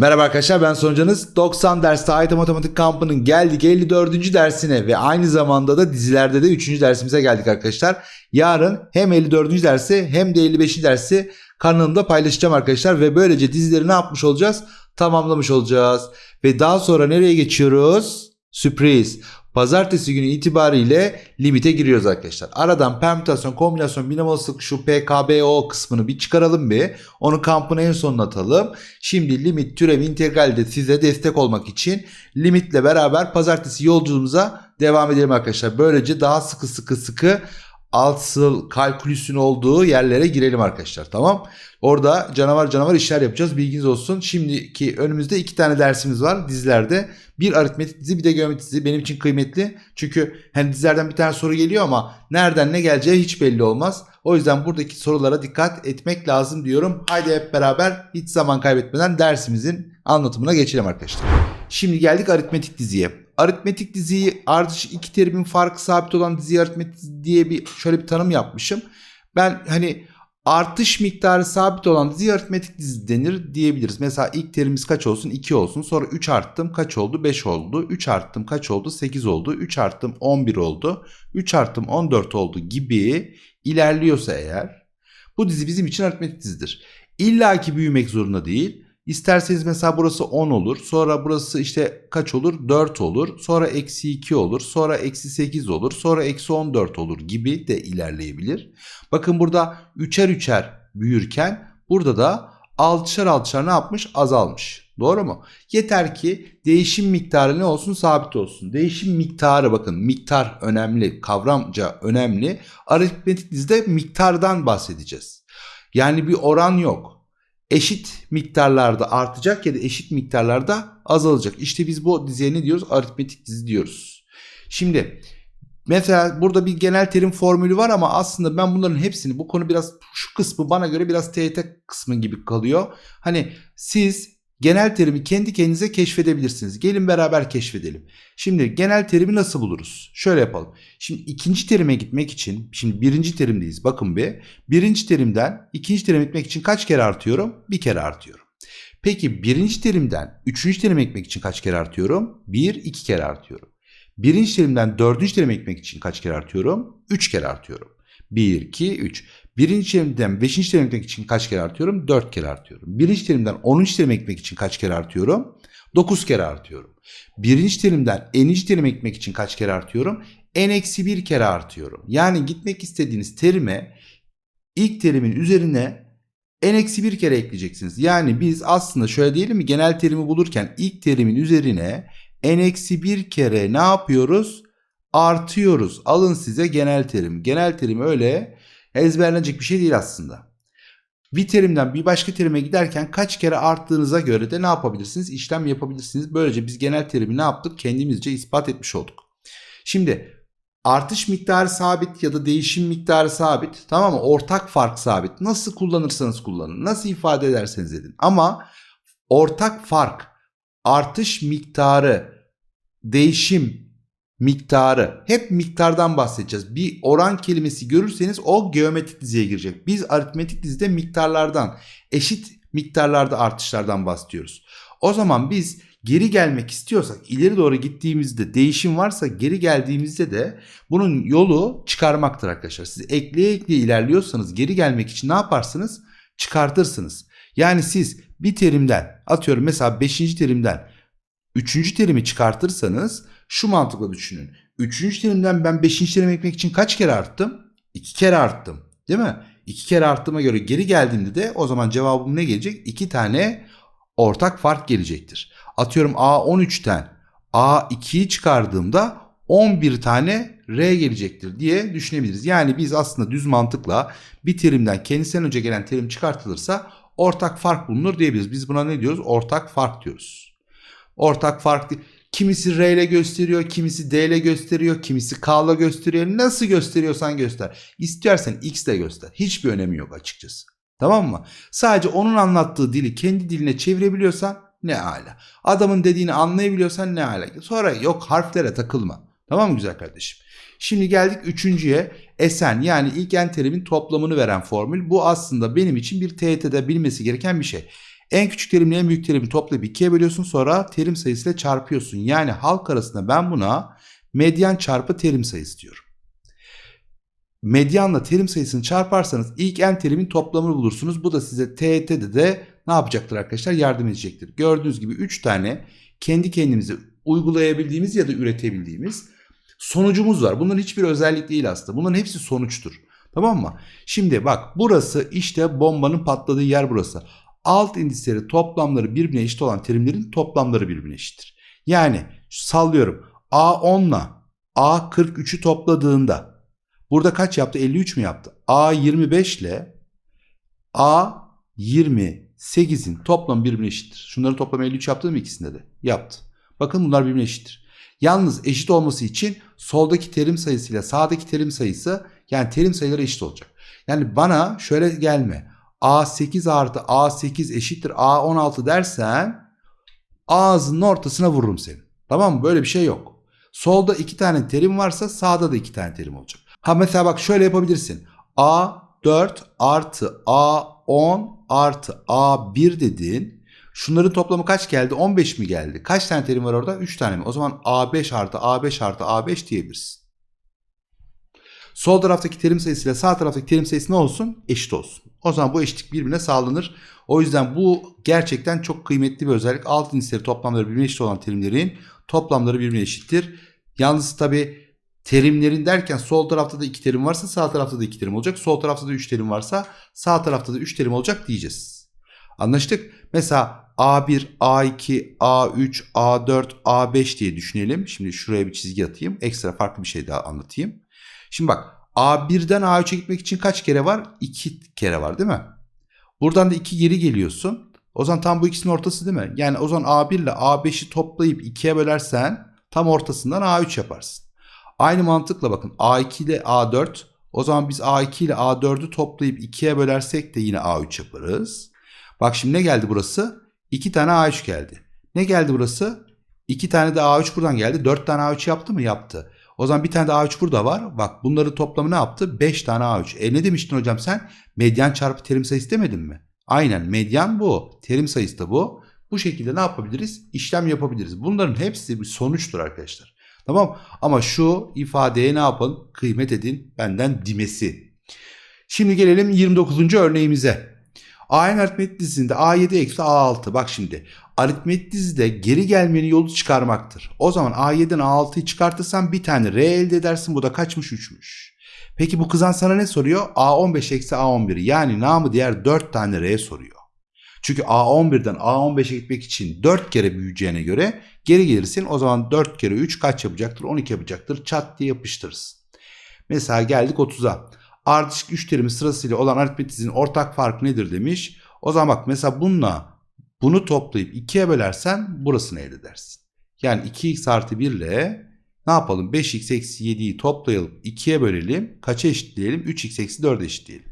Merhaba arkadaşlar ben Soncanız. 90 derste AYT Matematik kampının geldik 54. dersine ve aynı zamanda da dizilerde de 3. dersimize geldik arkadaşlar. Yarın hem 54. dersi hem de 55. dersi kanalımda paylaşacağım arkadaşlar ve böylece dizileri ne yapmış olacağız? Tamamlamış olacağız. Ve daha sonra nereye geçiyoruz? Sürpriz. Pazartesi günü itibariyle limite giriyoruz arkadaşlar. Aradan permütasyon, kombinasyon, binom şu PKBO kısmını bir çıkaralım bir. Onu kampın en sonuna atalım. Şimdi limit, türev, integral de size destek olmak için limitle beraber pazartesi yolculuğumuza devam edelim arkadaşlar. Böylece daha sıkı sıkı sıkı altsıl kalkülüsün olduğu yerlere girelim arkadaşlar tamam. Orada canavar canavar işler yapacağız bilginiz olsun. Şimdiki önümüzde iki tane dersimiz var dizilerde. Bir aritmetik dizi bir de geometri dizi benim için kıymetli. Çünkü hani dizilerden bir tane soru geliyor ama nereden ne geleceği hiç belli olmaz. O yüzden buradaki sorulara dikkat etmek lazım diyorum. Haydi hep beraber hiç zaman kaybetmeden dersimizin anlatımına geçelim arkadaşlar. Şimdi geldik aritmetik diziye. Aritmetik diziyi ardış iki terimin farkı sabit olan dizi aritmetik diye bir şöyle bir tanım yapmışım. Ben hani artış miktarı sabit olan dizi aritmetik dizi denir diyebiliriz. Mesela ilk terimiz kaç olsun? 2 olsun. Sonra 3 arttım kaç oldu? 5 oldu. 3 arttım kaç oldu? 8 oldu. 3 arttım 11 oldu. 3 arttım 14 oldu gibi ilerliyorsa eğer bu dizi bizim için aritmetik dizidir. İlla ki büyümek zorunda değil. İsterseniz mesela burası 10 olur. Sonra burası işte kaç olur? 4 olur. Sonra eksi 2 olur. Sonra eksi 8 olur. Sonra eksi 14 olur gibi de ilerleyebilir. Bakın burada üçer üçer büyürken burada da altışar altışar ne yapmış? Azalmış. Doğru mu? Yeter ki değişim miktarı ne olsun? Sabit olsun. Değişim miktarı bakın miktar önemli, kavramca önemli. Aritmetik dizide miktardan bahsedeceğiz. Yani bir oran yok eşit miktarlarda artacak ya da eşit miktarlarda azalacak. İşte biz bu diziye ne diyoruz? Aritmetik dizi diyoruz. Şimdi mesela burada bir genel terim formülü var ama aslında ben bunların hepsini bu konu biraz şu kısmı bana göre biraz TYT kısmı gibi kalıyor. Hani siz genel terimi kendi kendinize keşfedebilirsiniz. Gelin beraber keşfedelim. Şimdi genel terimi nasıl buluruz? Şöyle yapalım. Şimdi ikinci terime gitmek için, şimdi birinci terimdeyiz. Bakın bir. Birinci terimden ikinci terime gitmek için kaç kere artıyorum? Bir kere artıyorum. Peki birinci terimden üçüncü terime gitmek için kaç kere artıyorum? Bir, iki kere artıyorum. Birinci terimden dördüncü terime gitmek için kaç kere artıyorum? Üç kere artıyorum. 1, 2, 3. Birinci terimden beşinci terime gitmek için kaç kere artıyorum? Dört kere artıyorum. Birinci terimden onuncu terime gitmek için kaç kere artıyorum? Dokuz kere artıyorum. Birinci terimden eninci terime gitmek için kaç kere artıyorum? En eksi bir kere artıyorum. Yani gitmek istediğiniz terime ilk terimin üzerine en eksi bir kere ekleyeceksiniz. Yani biz aslında şöyle diyelim mi genel terimi bulurken ilk terimin üzerine en eksi bir kere ne yapıyoruz? Artıyoruz. Alın size genel terim. Genel terim öyle ezberlenecek bir şey değil aslında. Bir terimden bir başka terime giderken kaç kere arttığınıza göre de ne yapabilirsiniz? İşlem yapabilirsiniz. Böylece biz genel terimi ne yaptık? Kendimizce ispat etmiş olduk. Şimdi artış miktarı sabit ya da değişim miktarı sabit tamam mı? Ortak fark sabit. Nasıl kullanırsanız kullanın. Nasıl ifade ederseniz edin. Ama ortak fark, artış miktarı, değişim miktarı. Hep miktardan bahsedeceğiz. Bir oran kelimesi görürseniz o geometrik diziye girecek. Biz aritmetik dizide miktarlardan, eşit miktarlarda artışlardan bahsediyoruz. O zaman biz geri gelmek istiyorsak, ileri doğru gittiğimizde değişim varsa geri geldiğimizde de bunun yolu çıkarmaktır arkadaşlar. Siz ekleye ekleye ilerliyorsanız geri gelmek için ne yaparsınız? Çıkartırsınız. Yani siz bir terimden atıyorum mesela 5. terimden 3. terimi çıkartırsanız şu mantıkla düşünün. Üçüncü terimden ben beşinci terime gitmek için kaç kere arttım? İki kere arttım. Değil mi? İki kere arttığıma göre geri geldiğimde de o zaman cevabım ne gelecek? İki tane ortak fark gelecektir. Atıyorum A 13'ten A 2'yi çıkardığımda 11 tane R gelecektir diye düşünebiliriz. Yani biz aslında düz mantıkla bir terimden kendisinden önce gelen terim çıkartılırsa ortak fark bulunur diyebiliriz. Biz buna ne diyoruz? Ortak fark diyoruz. Ortak fark. Kimisi R ile gösteriyor, kimisi D ile gösteriyor, kimisi K ile gösteriyor. Nasıl gösteriyorsan göster. İstersen X ile göster. Hiçbir önemi yok açıkçası. Tamam mı? Sadece onun anlattığı dili kendi diline çevirebiliyorsan ne ala. Adamın dediğini anlayabiliyorsan ne ala. Sonra yok harflere takılma. Tamam mı güzel kardeşim? Şimdi geldik üçüncüye. Esen yani ilk en terimin toplamını veren formül. Bu aslında benim için bir TYT'de bilmesi gereken bir şey. En küçük terimle en büyük terimi toplayıp ikiye bölüyorsun sonra terim sayısıyla çarpıyorsun. Yani halk arasında ben buna medyan çarpı terim sayısı diyorum. Medyanla terim sayısını çarparsanız ilk en terimin toplamını bulursunuz. Bu da size TET'de de ne yapacaktır arkadaşlar? Yardım edecektir. Gördüğünüz gibi 3 tane kendi kendimize uygulayabildiğimiz ya da üretebildiğimiz sonucumuz var. Bunların hiçbir özellik değil aslında. Bunların hepsi sonuçtur. Tamam mı? Şimdi bak burası işte bombanın patladığı yer burası. Alt indisleri toplamları birbirine eşit olan terimlerin toplamları birbirine eşittir. Yani sallıyorum A10 ile A43'ü topladığında burada kaç yaptı? 53 mü yaptı? A25 ile A28'in toplamı birbirine eşittir. Şunların toplamı 53 yaptı mı ikisinde de? Yaptı. Bakın bunlar birbirine eşittir. Yalnız eşit olması için soldaki terim sayısıyla sağdaki terim sayısı yani terim sayıları eşit olacak. Yani bana şöyle gelme. A8 artı A8 eşittir A16 dersen ağzının ortasına vururum seni. Tamam mı? Böyle bir şey yok. Solda iki tane terim varsa sağda da iki tane terim olacak. Ha mesela bak şöyle yapabilirsin. A4 artı A10 artı A1 dedin. Şunların toplamı kaç geldi? 15 mi geldi? Kaç tane terim var orada? 3 tane mi? O zaman A5 artı A5 artı A5 diyebilirsin. Sol taraftaki terim sayısıyla sağ taraftaki terim sayısı ne olsun? Eşit olsun. O zaman bu eşitlik birbirine sağlanır. O yüzden bu gerçekten çok kıymetli bir özellik. Alt indisleri toplamları birbirine eşit olan terimlerin toplamları birbirine eşittir. Yalnız tabi terimlerin derken sol tarafta da iki terim varsa sağ tarafta da iki terim olacak. Sol tarafta da üç terim varsa sağ tarafta da üç terim olacak diyeceğiz. Anlaştık. Mesela A1, A2, A3, A4, A5 diye düşünelim. Şimdi şuraya bir çizgi atayım. Ekstra farklı bir şey daha anlatayım. Şimdi bak A1'den A3'e gitmek için kaç kere var? 2 kere var değil mi? Buradan da 2 geri geliyorsun. O zaman tam bu ikisinin ortası değil mi? Yani o zaman A1 ile A5'i toplayıp 2'ye bölersen tam ortasından A3 yaparsın. Aynı mantıkla bakın A2 ile A4 o zaman biz A2 ile A4'ü toplayıp 2'ye bölersek de yine A3 yaparız. Bak şimdi ne geldi burası? 2 tane A3 geldi. Ne geldi burası? 2 tane de A3 buradan geldi. 4 tane A3 yaptı mı? Yaptı. O zaman bir tane de A3 burada var. Bak bunların toplamı ne yaptı? 5 tane A3. E ne demiştin hocam sen? Medyan çarpı terim sayısı demedin mi? Aynen medyan bu. Terim sayısı da bu. Bu şekilde ne yapabiliriz? İşlem yapabiliriz. Bunların hepsi bir sonuçtur arkadaşlar. Tamam ama şu ifadeye ne yapın? Kıymet edin benden dimesi. Şimdi gelelim 29. örneğimize. A'nın aritmetik dizisinde A7 eksi A6. Bak şimdi aritmetik dizide geri gelmenin yolu çıkarmaktır. O zaman A7'den A6'yı çıkartırsan bir tane R elde edersin. Bu da kaçmış 3'müş. Peki bu kızan sana ne soruyor? A15 eksi A11 yani namı diğer 4 tane R soruyor. Çünkü A11'den A15'e gitmek için 4 kere büyüyeceğine göre geri gelirsin. O zaman 4 kere 3 kaç yapacaktır? 12 yapacaktır. Çat diye yapıştırırsın. Mesela geldik 30'a. Ardışık 3 terimi sırasıyla olan aritmetizin ortak farkı nedir demiş. O zaman bak mesela bununla bunu toplayıp 2'ye bölersen burasını elde edersin. Yani 2x artı 1 ile ne yapalım? 5x eksi 7'yi toplayalım 2'ye bölelim. Kaça eşitleyelim? 3x eksi 4'e eşitleyelim.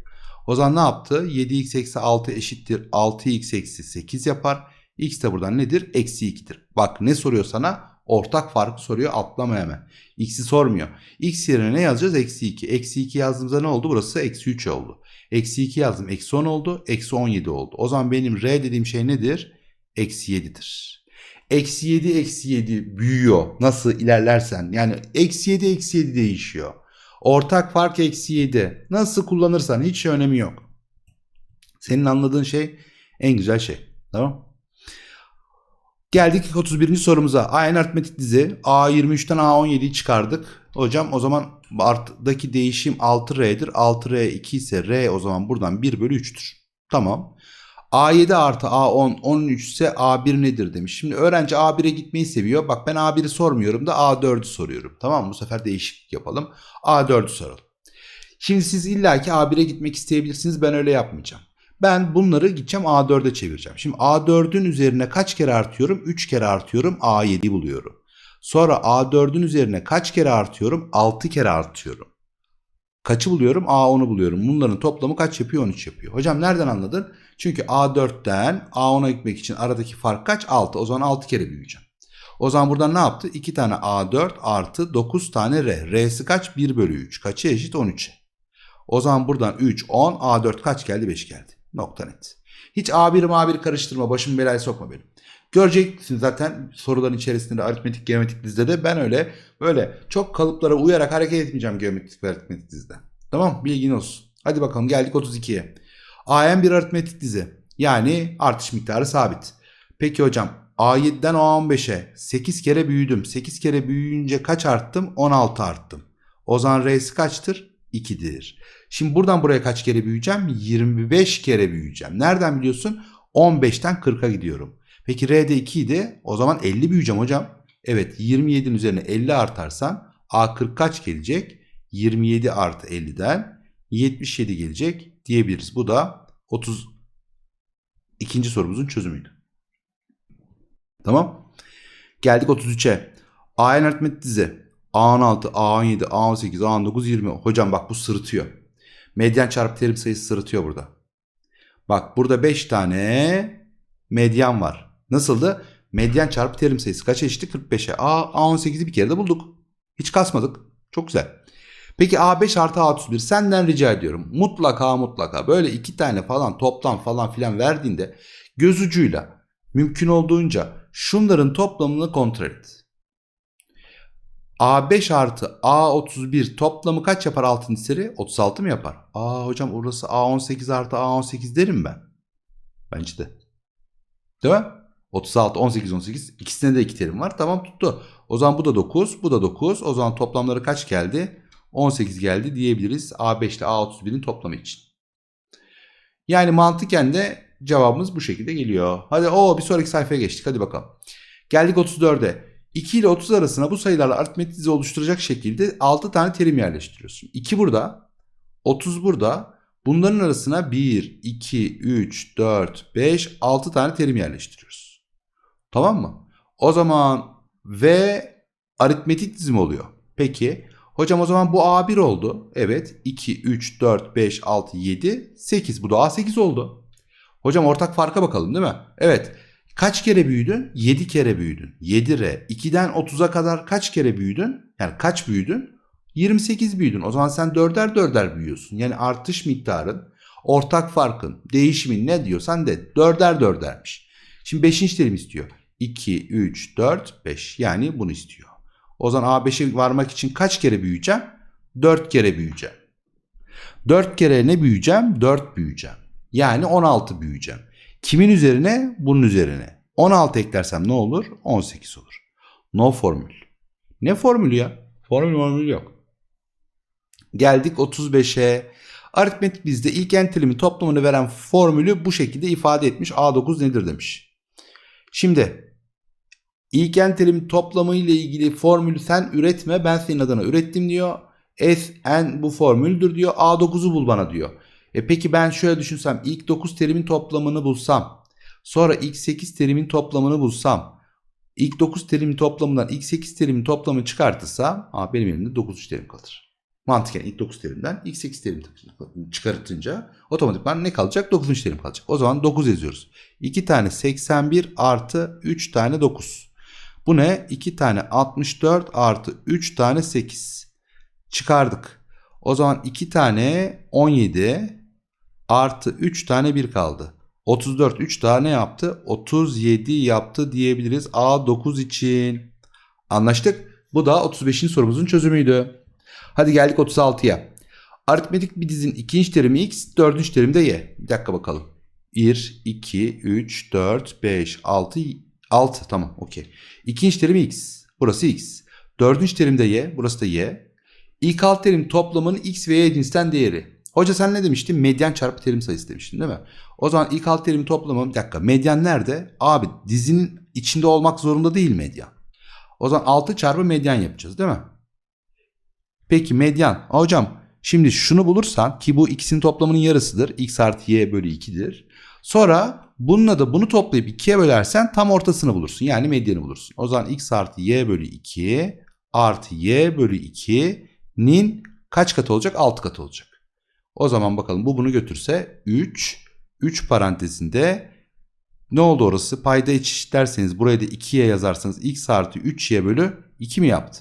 O zaman ne yaptı? 7x eksi 6 eşittir 6x eksi 8 yapar. X de buradan nedir? Eksi 2'dir. Bak ne soruyor sana? Ortak farkı soruyor atlama hemen. X'i sormuyor. X yerine ne yazacağız? Eksi 2. Eksi 2 yazdığımızda ne oldu? Burası eksi 3 oldu. Eksi 2 yazdım. Eksi 10 oldu. Eksi 17 oldu. O zaman benim R dediğim şey nedir? Eksi 7'dir. Eksi 7 eksi 7 büyüyor. Nasıl ilerlersen. Yani eksi 7 eksi 7 değişiyor. Ortak fark eksi 7. Nasıl kullanırsan hiç önemi yok. Senin anladığın şey en güzel şey. Tamam Geldik 31. sorumuza. Aynı aritmetik dizi A23'ten A17'yi çıkardık. Hocam o zaman arttaki değişim 6R'dir. 6R 2 ise R o zaman buradan 1 bölü 3'tür. Tamam. A7 artı A10 13 ise A1 nedir demiş. Şimdi öğrenci A1'e gitmeyi seviyor. Bak ben A1'i sormuyorum da A4'ü soruyorum. Tamam? Bu sefer değişiklik yapalım. A4'ü soralım. Şimdi siz illaki A1'e gitmek isteyebilirsiniz. Ben öyle yapmayacağım. Ben bunları gideceğim A4'e çevireceğim. Şimdi A4'ün üzerine kaç kere artıyorum? 3 kere artıyorum. A7'yi buluyorum. Sonra A4'ün üzerine kaç kere artıyorum? 6 kere artıyorum. Kaçı buluyorum? A10'u buluyorum. Bunların toplamı kaç yapıyor? 13 yapıyor. Hocam nereden anladın? Çünkü A4'ten A10'a gitmek için aradaki fark kaç? 6. O zaman 6 kere büyüyeceğim. O zaman buradan ne yaptı? 2 tane A4 artı 9 tane R. R'si kaç? 1 bölü 3. Kaçı eşit? 13'e. O zaman buradan 3, 10, A4 kaç geldi? 5 geldi. Nokta net. Hiç A1 A1 karıştırma. Başımı belaya sokma benim. Göreceksin zaten soruların içerisinde aritmetik geometrik dizide de ben öyle böyle çok kalıplara uyarak hareket etmeyeceğim geometrik ve aritmetik dizide. Tamam bilgin olsun. Hadi bakalım geldik 32'ye. AN bir aritmetik dizi. Yani artış miktarı sabit. Peki hocam A7'den A15'e 8 kere büyüdüm. 8 kere büyüyünce kaç arttım? 16 arttım. O zaman R'si kaçtır? 2'dir. Şimdi buradan buraya kaç kere büyüyeceğim? 25 kere büyüyeceğim. Nereden biliyorsun? 15'ten 40'a gidiyorum. Peki R'de 2 idi. O zaman 50 büyüyeceğim hocam. Evet 27'nin üzerine 50 artarsan A40 kaç gelecek? 27 artı 50'den 77 gelecek diyebiliriz. Bu da 30 ikinci sorumuzun çözümüydü. Tamam. Geldik 33'e. AN aritmetik dizi. A16, A17, A18, A19, 20. Hocam bak bu sırıtıyor. Medyan çarpı terim sayısı sırıtıyor burada. Bak burada 5 tane medyan var. Nasıldı? Medyan çarpı terim sayısı kaç eşitti? 45'e. A, A18'i bir kere de bulduk. Hiç kasmadık. Çok güzel. Peki A5 artı A31 senden rica ediyorum. Mutlaka mutlaka böyle iki tane falan toplam falan filan verdiğinde göz ucuyla mümkün olduğunca şunların toplamını kontrol et. A5 artı A31 toplamı kaç yapar 6. seri? 36 mı yapar? Aa hocam orası A18 artı A18 derim ben. Bence de. Değil mi? 36, 18, 18. İkisinde de iki terim var. Tamam tuttu. O zaman bu da 9, bu da 9. O zaman toplamları kaç geldi? 18 geldi diyebiliriz A5 ile A31'in toplamı için. Yani mantıken de cevabımız bu şekilde geliyor. Hadi o bir sonraki sayfaya geçtik. Hadi bakalım. Geldik 34'e. 2 ile 30 arasına bu sayılarla aritmetik dizi oluşturacak şekilde 6 tane terim yerleştiriyorsun. 2 burada, 30 burada. Bunların arasına 1, 2, 3, 4, 5, 6 tane terim yerleştiriyoruz. Tamam mı? O zaman V aritmetik dizim oluyor. Peki hocam o zaman bu A1 oldu. Evet 2, 3, 4, 5, 6, 7, 8. Bu da A8 oldu. Hocam ortak farka bakalım değil mi? Evet. Kaç kere büyüdün? 7 kere büyüdün. 7R. 2'den 30'a kadar kaç kere büyüdün? Yani kaç büyüdün? 28 büyüdün. O zaman sen dörder dörder büyüyorsun. Yani artış miktarın, ortak farkın, değişimin ne diyorsan de dörder dördermiş. Şimdi 5. terim istiyor. 2, 3, 4, 5. Yani bunu istiyor. O zaman A5'e varmak için kaç kere büyüyeceğim? 4 kere büyüyeceğim. 4 kere ne büyüyeceğim? 4 büyüyeceğim. Yani 16 büyüyeceğim. Kimin üzerine? Bunun üzerine. 16 eklersem ne olur? 18 olur. No formül. Ne formülü ya? Formül formül yok. Geldik 35'e. Aritmetik bizde ilk en terimi toplamını veren formülü bu şekilde ifade etmiş. A9 nedir demiş. Şimdi ilk en terim toplamı ile ilgili formülü sen üretme ben senin adına ürettim diyor. S n bu formüldür diyor. A9'u bul bana diyor. E peki ben şöyle düşünsem ilk 9 terimin toplamını bulsam sonra ilk 8 terimin toplamını bulsam ilk 9 terimin toplamından ilk 8 terimin toplamını çıkartırsam aa, benim elimde 9 terim kalır. Mantıken ilk 9 terimden ilk 8 terim çıkartınca otomatikman ne kalacak? 9. terim kalacak. O zaman 9 yazıyoruz. 2 tane 81 artı 3 tane 9. Bu ne? 2 tane 64 artı 3 tane 8. Çıkardık. O zaman 2 tane 17 artı 3 tane 1 kaldı. 34 3 tane yaptı. 37 yaptı diyebiliriz A9 için. Anlaştık. Bu da 35. sorumuzun çözümüydü. Hadi geldik 36'ya. Aritmetik bir dizinin ikinci terimi x, dördüncü terimi de y. Bir dakika bakalım. 1, 2, 3, 4, 5, 6, 6 tamam okey. İkinci terimi x. Burası x. Dördüncü terim de y. Burası da y. İlk alt terim toplamının x ve y cinsten değeri. Hoca sen ne demiştin? Medyan çarpı terim sayısı demiştin değil mi? O zaman ilk alt terim toplamı bir dakika. Medyan nerede? Abi dizinin içinde olmak zorunda değil medyan. O zaman 6 çarpı medyan yapacağız değil mi? Peki medyan. Hocam şimdi şunu bulursan ki bu ikisinin toplamının yarısıdır. x artı y bölü 2'dir. Sonra bununla da bunu toplayıp 2'ye bölersen tam ortasını bulursun. Yani medyanı bulursun. O zaman x artı y bölü 2 artı y bölü 2'nin kaç katı olacak? 6 katı olacak. O zaman bakalım bu bunu götürse 3. 3 parantezinde ne oldu orası? Payda eşitlerseniz buraya da 2'ye yazarsanız x artı 3y bölü 2 mi yaptı?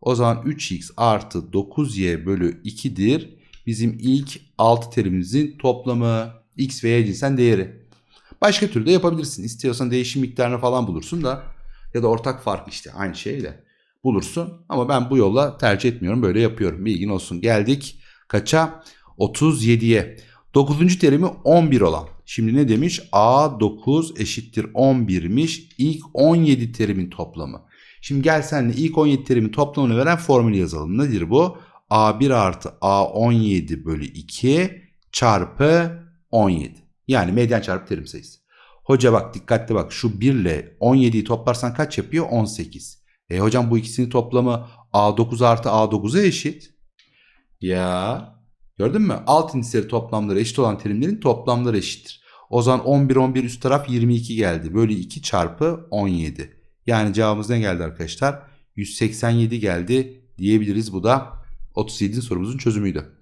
O zaman 3x artı 9y bölü 2'dir. Bizim ilk 6 terimimizin toplamı. X ve Y cinsen değeri. Başka türlü de yapabilirsin. İstiyorsan değişim miktarını falan bulursun da ya da ortak fark işte aynı şeyle bulursun. Ama ben bu yolla tercih etmiyorum. Böyle yapıyorum. Bilgin olsun. Geldik kaça? 37'ye. 9. terimi 11 olan. Şimdi ne demiş? A9 eşittir 11'miş. İlk 17 terimin toplamı. Şimdi gel senle ilk 17 terimin toplamını veren formülü yazalım. Nedir bu? A1 artı A17 bölü 2 çarpı 17. Yani medyan çarpı terim sayısı. Hoca bak dikkatli bak şu 1 ile 17'yi toplarsan kaç yapıyor? 18. E hocam bu ikisinin toplamı A9 artı A9'a eşit. Ya gördün mü? Alt indisleri toplamları eşit olan terimlerin toplamları eşittir. O zaman 11 11 üst taraf 22 geldi. Bölü 2 çarpı 17. Yani cevabımız ne geldi arkadaşlar? 187 geldi diyebiliriz. Bu da 37. sorumuzun çözümüydü.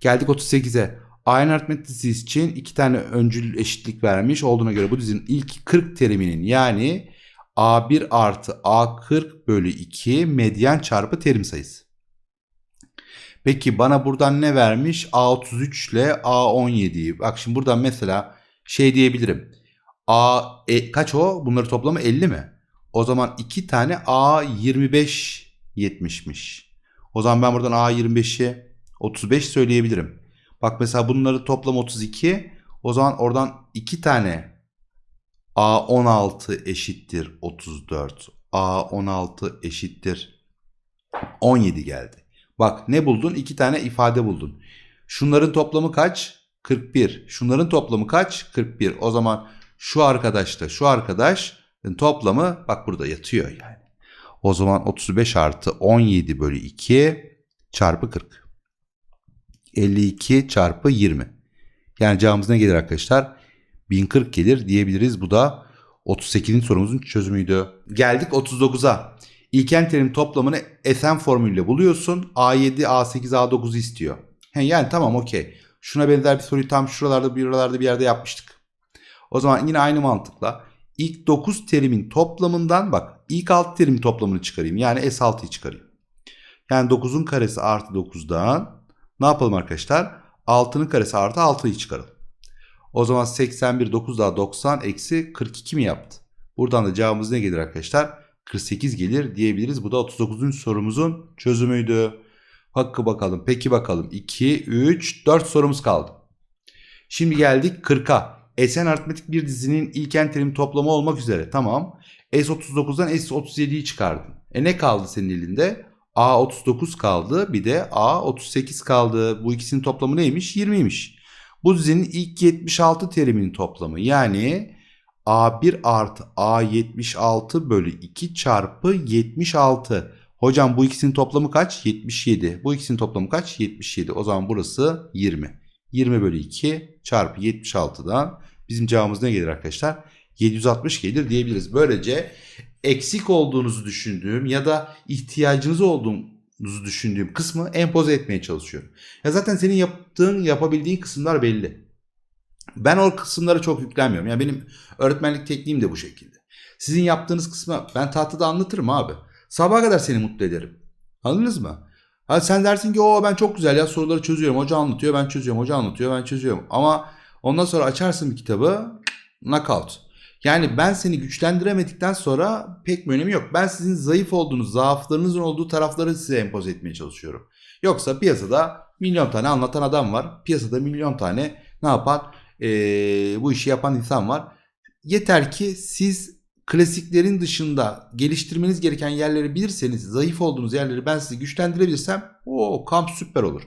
Geldik 38'e. Aritmetik dizisi için iki tane öncül eşitlik vermiş. Olduğuna göre bu dizinin ilk 40 teriminin yani A1 artı A40 bölü 2 medyan çarpı terim sayısı. Peki bana buradan ne vermiş? A33 ile A17'yi. Bak şimdi buradan mesela şey diyebilirim. A e, kaç o? Bunları toplamı 50 mi? O zaman iki tane A25 70'miş. O zaman ben buradan A25'i 35 söyleyebilirim. Bak mesela bunları toplam 32. O zaman oradan iki tane A16 eşittir 34. A16 eşittir 17 geldi. Bak ne buldun? İki tane ifade buldun. Şunların toplamı kaç? 41. Şunların toplamı kaç? 41. O zaman şu arkadaşla şu arkadaş toplamı bak burada yatıyor yani. O zaman 35 artı 17 bölü 2 çarpı 40. 52 çarpı 20. Yani cevabımız ne gelir arkadaşlar? 1040 gelir diyebiliriz. Bu da 38. sorumuzun çözümüydü. Geldik 39'a. İlken terim toplamını Sn formülüyle buluyorsun. A7, A8, A9'u istiyor. He, yani tamam okey. Şuna benzer bir soruyu tam şuralarda bir yerde bir yerde yapmıştık. O zaman yine aynı mantıkla ilk 9 terimin toplamından bak ilk 6 terimin toplamını çıkarayım. Yani S6'yı çıkarayım. Yani 9'un karesi artı 9'dan ne yapalım arkadaşlar? 6'nın karesi artı 6'yı çıkaralım. O zaman 81 9 daha 90 eksi 42 mi yaptı? Buradan da cevabımız ne gelir arkadaşlar? 48 gelir diyebiliriz. Bu da 39. sorumuzun çözümüydü. Hakkı bakalım. Peki bakalım. 2, 3, 4 sorumuz kaldı. Şimdi geldik 40'a. Sn aritmetik bir dizinin ilken terim toplamı olmak üzere. Tamam. S39'dan S37'yi çıkardın. E ne kaldı senin elinde? A39 kaldı. Bir de A38 kaldı. Bu ikisinin toplamı neymiş? 20'ymiş. Bu dizinin ilk 76 teriminin toplamı. Yani A1 artı A76 bölü 2 çarpı 76. Hocam bu ikisinin toplamı kaç? 77. Bu ikisinin toplamı kaç? 77. O zaman burası 20. 20 bölü 2 çarpı 76'dan bizim cevabımız ne gelir arkadaşlar? 760 gelir diyebiliriz. Böylece eksik olduğunuzu düşündüğüm ya da ihtiyacınız olduğunuzu düşündüğüm kısmı empoze etmeye çalışıyorum. Ya zaten senin yaptığın, yapabildiğin kısımlar belli. Ben o kısımlara çok yüklenmiyorum. Yani benim öğretmenlik tekniğim de bu şekilde. Sizin yaptığınız kısmı ben tahtada anlatırım abi. Sabaha kadar seni mutlu ederim. Anladınız mı? Ha sen dersin ki o ben çok güzel ya soruları çözüyorum. Hoca anlatıyor ben çözüyorum. Hoca anlatıyor ben çözüyorum. Ama ondan sonra açarsın bir kitabı knockout. Yani ben seni güçlendiremedikten sonra pek bir önemi yok. Ben sizin zayıf olduğunuz, zaaflarınızın olduğu tarafları size empoze etmeye çalışıyorum. Yoksa piyasada milyon tane anlatan adam var. Piyasada milyon tane ne yapar? Ee, bu işi yapan insan var. Yeter ki siz klasiklerin dışında geliştirmeniz gereken yerleri bilirseniz, zayıf olduğunuz yerleri ben sizi güçlendirebilirsem o kamp süper olur.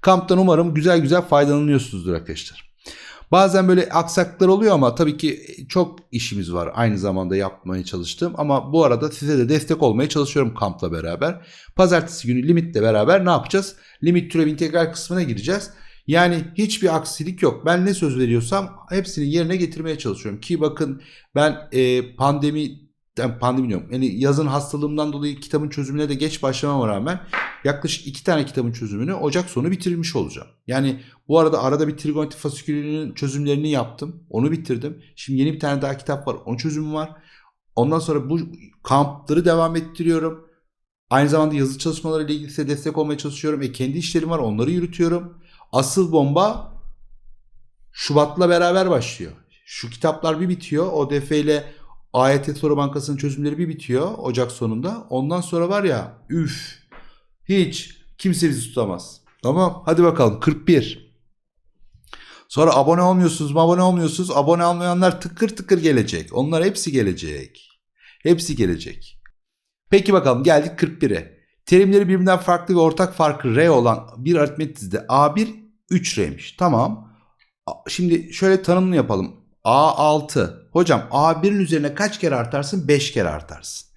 Kamptan umarım güzel güzel faydalanıyorsunuzdur arkadaşlar. Bazen böyle aksaklıklar oluyor ama tabii ki çok işimiz var aynı zamanda yapmaya çalıştığım. Ama bu arada size de destek olmaya çalışıyorum kampla beraber. Pazartesi günü limitle beraber ne yapacağız? Limit türev integral kısmına gireceğiz. Yani hiçbir aksilik yok. Ben ne söz veriyorsam hepsini yerine getirmeye çalışıyorum. Ki bakın ben e, pandemi yani pandemi diyorum. Yani yazın hastalığımdan dolayı kitabın çözümüne de geç başlamama rağmen yaklaşık iki tane kitabın çözümünü Ocak sonu bitirmiş olacağım. Yani bu arada arada bir trigonometri fasikülünün çözümlerini yaptım. Onu bitirdim. Şimdi yeni bir tane daha kitap var. Onun çözümü var. Ondan sonra bu kampları devam ettiriyorum. Aynı zamanda yazı çalışmaları ile ilgili size destek olmaya çalışıyorum. E kendi işlerim var. Onları yürütüyorum. Asıl bomba Şubat'la beraber başlıyor. Şu kitaplar bir bitiyor. ODF ile AYT soru bankasının çözümleri bir bitiyor Ocak sonunda. Ondan sonra var ya üf hiç kimse bizi tutamaz. Tamam hadi bakalım 41. Sonra abone olmuyorsunuz mu abone olmuyorsunuz. Abone olmayanlar tıkır tıkır gelecek. Onlar hepsi gelecek. Hepsi gelecek. Peki bakalım geldik 41'e. Terimleri birbirinden farklı ve ortak farkı R olan bir aritmetik dizide A1 3R'miş. Tamam. Şimdi şöyle tanımını yapalım. A6. Hocam A1'in üzerine kaç kere artarsın? 5 kere artarsın.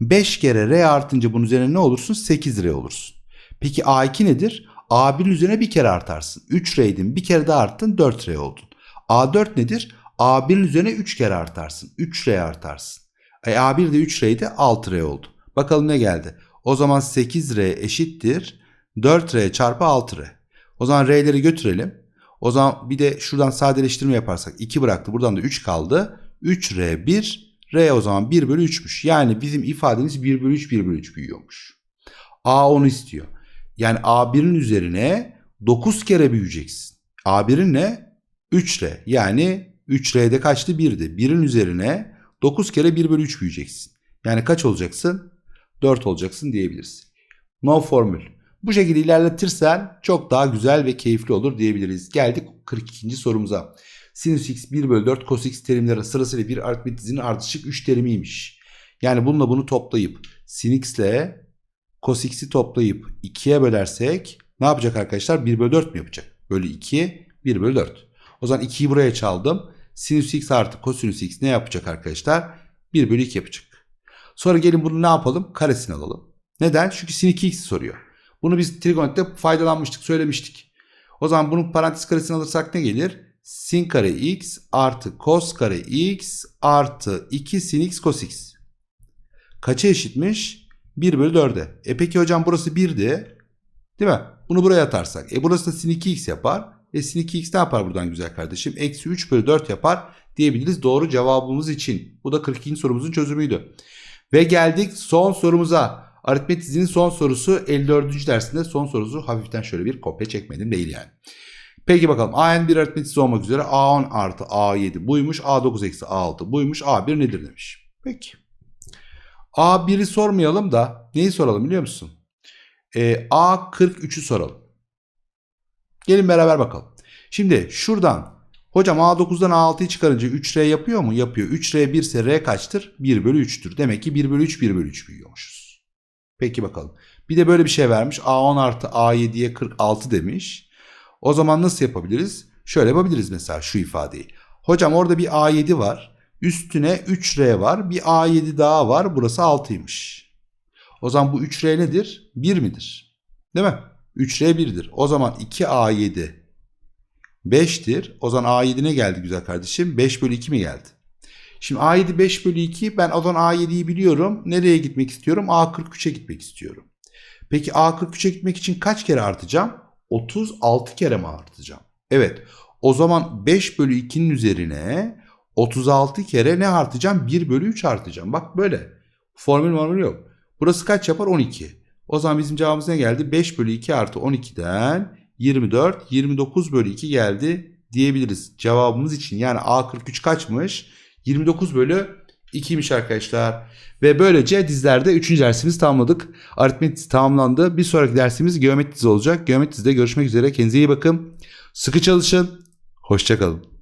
5 kere R artınca bunun üzerine ne olursun? 8R olursun. Peki A2 nedir? A1'in üzerine bir kere artarsın. 3R'ydin bir kere daha arttın 4R oldun. A4 nedir? A1'in üzerine 3 kere artarsın. 3R artarsın. E, A1 de 3R'ydi 6R oldu. Bakalım ne geldi? O zaman 8R eşittir 4R çarpı 6R. O zaman R'leri götürelim. O zaman bir de şuradan sadeleştirme yaparsak 2 bıraktı. Buradan da 3 kaldı. 3R 1. R o zaman 1 bölü 3'müş. Yani bizim ifademiz 1 bölü 3 1 bölü 3 büyüyormuş. A onu istiyor. Yani A1'in üzerine 9 kere büyüyeceksin. A1'in ne? 3R. Yani 3R'de kaçtı? 1'di. 1'in üzerine 9 kere 1 bölü 3 büyüyeceksin. Yani kaç olacaksın? 4 olacaksın diyebiliriz. No formül. Bu şekilde ilerletirsen çok daha güzel ve keyifli olur diyebiliriz. Geldik 42. sorumuza. Sinüs x 1 bölü 4 cos x terimleri sırasıyla bir aritmetik dizinin ardışık 3 terimiymiş. Yani bununla bunu toplayıp sin x ile cos x'i toplayıp 2'ye bölersek ne yapacak arkadaşlar? 1 bölü 4 mü yapacak? Bölü 2 1 bölü 4. O zaman 2'yi buraya çaldım. Sinüs x artı kosinüs x ne yapacak arkadaşlar? 1 bölü 2 yapacak. Sonra gelin bunu ne yapalım? Karesini alalım. Neden? Çünkü sin 2x'i soruyor. Bunu biz trigonometride faydalanmıştık, söylemiştik. O zaman bunun parantez karesini alırsak ne gelir? Sin kare x artı cos kare x artı 2 sin x cos x. Kaça eşitmiş? 1 bölü 4'e. E peki hocam burası 1'di. Değil mi? Bunu buraya atarsak. E burası da sin 2x yapar. E sin 2x ne yapar buradan güzel kardeşim? Eksi 3 bölü 4 yapar diyebiliriz doğru cevabımız için. Bu da 42. sorumuzun çözümüydü. Ve geldik son sorumuza. Aritmetik dizinin son sorusu 54. dersinde son sorusu hafiften şöyle bir kopya çekmedim değil yani. Peki bakalım AN bir aritmetik dizi olmak üzere A10 artı A7 buymuş. A9 eksi A6 buymuş. A1 nedir demiş. Peki. A1'i sormayalım da neyi soralım biliyor musun? Ee, A43'ü soralım. Gelin beraber bakalım. Şimdi şuradan hocam A9'dan A6'yı çıkarınca 3R yapıyor mu? Yapıyor. 3R 1 ise R kaçtır? 1 bölü 3'tür. Demek ki 1 bölü 3 1 bölü 3 büyüyormuşuz. Peki bakalım. Bir de böyle bir şey vermiş. A10 artı A7'ye 46 demiş. O zaman nasıl yapabiliriz? Şöyle yapabiliriz mesela şu ifadeyi. Hocam orada bir A7 var. Üstüne 3R var. Bir A7 daha var. Burası 6'ymış. O zaman bu 3R nedir? 1 midir? Değil mi? 3R 1'dir. O zaman 2A7 5'tir. O zaman A7 ne geldi güzel kardeşim? 5 bölü 2 mi geldi? Şimdi A7 5 bölü 2 ben o zaman A7'yi biliyorum. Nereye gitmek istiyorum? A43'e gitmek istiyorum. Peki A43'e gitmek için kaç kere artacağım? 36 kere mi artacağım? Evet. O zaman 5 bölü 2'nin üzerine 36 kere ne artacağım? 1 bölü 3 artacağım. Bak böyle. Formül formül yok. Burası kaç yapar? 12. O zaman bizim cevabımız ne geldi? 5 bölü 2 artı 12'den 24, 29 bölü 2 geldi diyebiliriz. Cevabımız için yani A43 kaçmış? 29 bölü 2'ymiş arkadaşlar. Ve böylece dizlerde 3. dersimizi tamamladık. Aritmetik tamamlandı. Bir sonraki dersimiz geometri dizi olacak. Geometri dizide görüşmek üzere. Kendinize iyi bakın. Sıkı çalışın. Hoşçakalın.